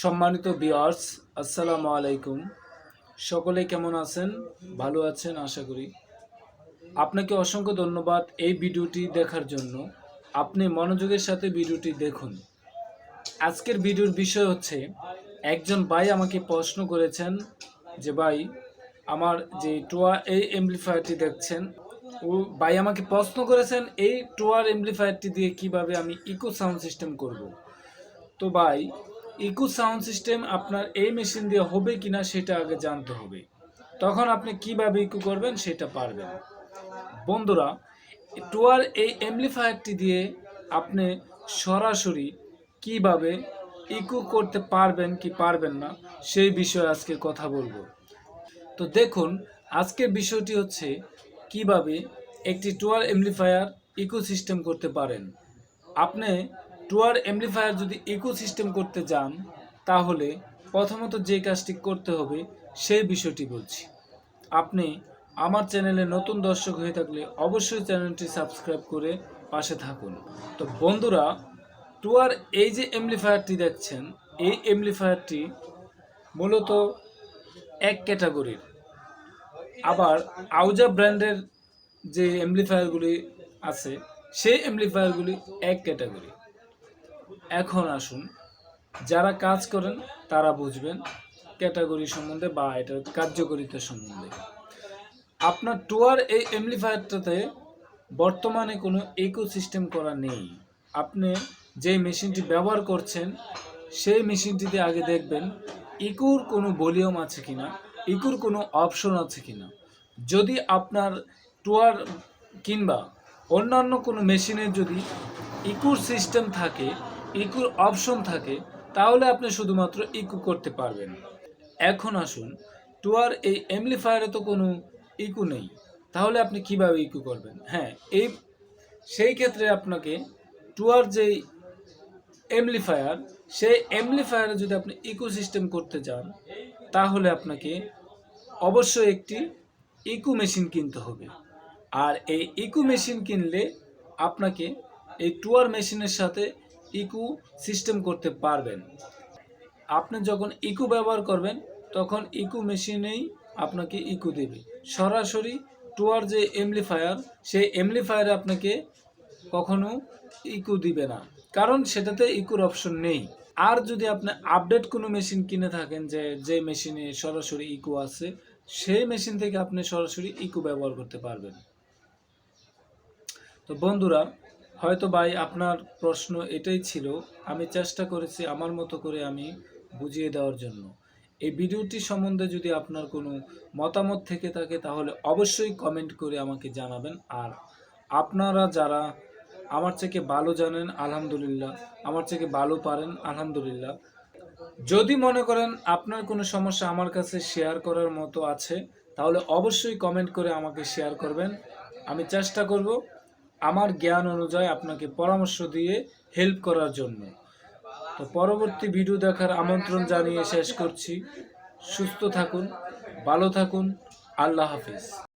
সম্মানিত বিয়ার্স আসসালামু আলাইকুম। সকলে কেমন আছেন? ভালো আছেন, আশা করি। আপনাকে অসংখ্য ধন্যবাদ এই ভিডিওটি দেখার জন্য। আপনি মনোযোগের সাথে ভিডিওটি দেখুন। আজকের ভিডিওর বিষয় হচ্ছে, একজন ভাই আমাকে প্রশ্ন করেছেন যে, ভাই, আমার যে টোয়া এই এমপ্লিফায়ারটি দেখছেন, ও ভাই আমাকে প্রশ্ন করেছেন, এই টোয়ার এমপ্লিফায়ারটি দিয়ে কীভাবে আমি ইকো সাউন্ড সিস্টেম করব? তো ভাই ইকো সাউন্ড সিস্টেম আপনার এই মেশিন দিয়ে হবে কিনা সেটা আগে জানতে হবে। তখন আপনি কীভাবে ইকো করবেন সেটা পারবেন। বন্ধুরা, টুয়ার এই এমপ্লিফায়ারটি দিয়ে আপনি সরাসরি কীভাবে ইকো করতে পারবেন কি পারবেন না, সেই বিষয়ে আজকে কথা বলব। তো দেখুন, আজকের বিষয়টি হচ্ছে কীভাবে একটি টুয়ার এমপ্লিফায়ার ইকো সিস্টেম করতে পারেন। আপনি টুয়ার এমপ্লিফায়ার যদি ইকো সিস্টেম করতে যান, তাহলে প্রথমত যে কাজটি করতে হবে, সেই বিষয়টি বলছি। আপনি আমার চ্যানেলে নতুন দর্শক হয়ে থাকলে অবশ্যই চ্যানেলটি সাবস্ক্রাইব করে পাশে থাকুন। তো বন্ধুরা টুয়ার এই যে এমপ্লিফায়ারটি দেখছেন, এই এমপ্লিফায়ারটি মূলত এক ক্যাটাগরির আবার আউজা ব্র্যান্ডের যে এমপ্লিফায়ারগুলি আছে, সেই এমপ্লিফায়ারগুলি এক ক্যাটাগরি এখন আসুন, যারা কাজ করেন তারা বুঝবেন ক্যাটাগরি সম্বন্ধে বা এটার কার্যকরিতা সম্বন্ধে। আপনার টুয়ার এই এমপ্লিফায়ারটাতে বর্তমানে কোনো ইকো সিস্টেম করা নেই। আপনি যে মেশিনটি ব্যবহার করছেন, সেই মেশিনটিতে আগে দেখবেন ইকুর কোনো ভলিউম আছে কিনা ইকুর কোনো অপশন আছে কিনা। যদি আপনার টুয়ার কিংবা অন্যান্য কোনো মেশিনের যদি ইকুর সিস্টেম থাকে ইকুর অপশন থাকে, তাহলে আপনি শুধুমাত্র ইকু করতে পারবেন। এখন আসুন টুয়ার এই এমপ্লিফায়ারে তো কোনো ইকু নেই, তাহলে আপনি কীভাবে ইকু করবেন? হ্যাঁ এই, সেই ক্ষেত্রে আপনাকে টুয়ার যেই এমপ্লিফায়ার সেই এমপ্লিফায়ারে যদি আপনি ইকো সিস্টেম করতে চান, তাহলে আপনাকে অবশ্যই একটি ইকো মেশিন কিনতে হবে। আর এই ইকো মেশিন কিনলে আপনাকে এই টুয়ার মেশিনের সাথে ইকো সিস্টেম করতে পারবেন। আপনি যখন ইকো ব্যবহার করবেন, তখন ইকো মেশিনেই আপনাকে ইকো দেবে। সরাসরি টুয়ার যে এমপ্লিফায়ার সেই এমপ্লিফায়ারে আপনাকে কখনো ইকো দিবে না। কারণ সেটাতে ইকুর অপশন নেই। আর যদি আপনি আপডেট কোনো মেশিন কিনে থাকেন যে যে মেশিনে সরাসরি ইকো আছে, সেই মেশিন থেকে আপনি সরাসরি ইকো ব্যবহার করতে পারবেন। তো বন্ধুরা হয়তো ভাই আপনার প্রশ্ন এটাই ছিল, আমি চেষ্টা করেছি আমার মতো করে আমি বুঝিয়ে দেওয়ার জন্য। এই ভিডিওটি সম্বন্ধে যদি আপনার কোনো মতামত থেকে থাকে, তাহলে অবশ্যই কমেন্ট করে আমাকে জানাবেন। আর আপনারা যারা আমার থেকে ভালো জানেন, আলহামদুলিল্লাহ, আমার থেকে ভালো পারেন, আলহামদুলিল্লাহ। যদি মনে করেন আপনার কোনো সমস্যা আমার কাছে শেয়ার করার মতো আছে, তাহলে অবশ্যই কমেন্ট করে আমাকে শেয়ার করবেন। আমি চেষ্টা করব আমার জ্ঞান অনুযায়ী আপনাকে পরামর্শ দিয়ে হেল্প করার জন্য। তো পরবর্তী ভিডিও দেখার আমন্ত্রণ জানিয়ে শেষ করছি। সুস্থ থাকুন, ভালো থাকুন, আল্লাহ হাফিজ।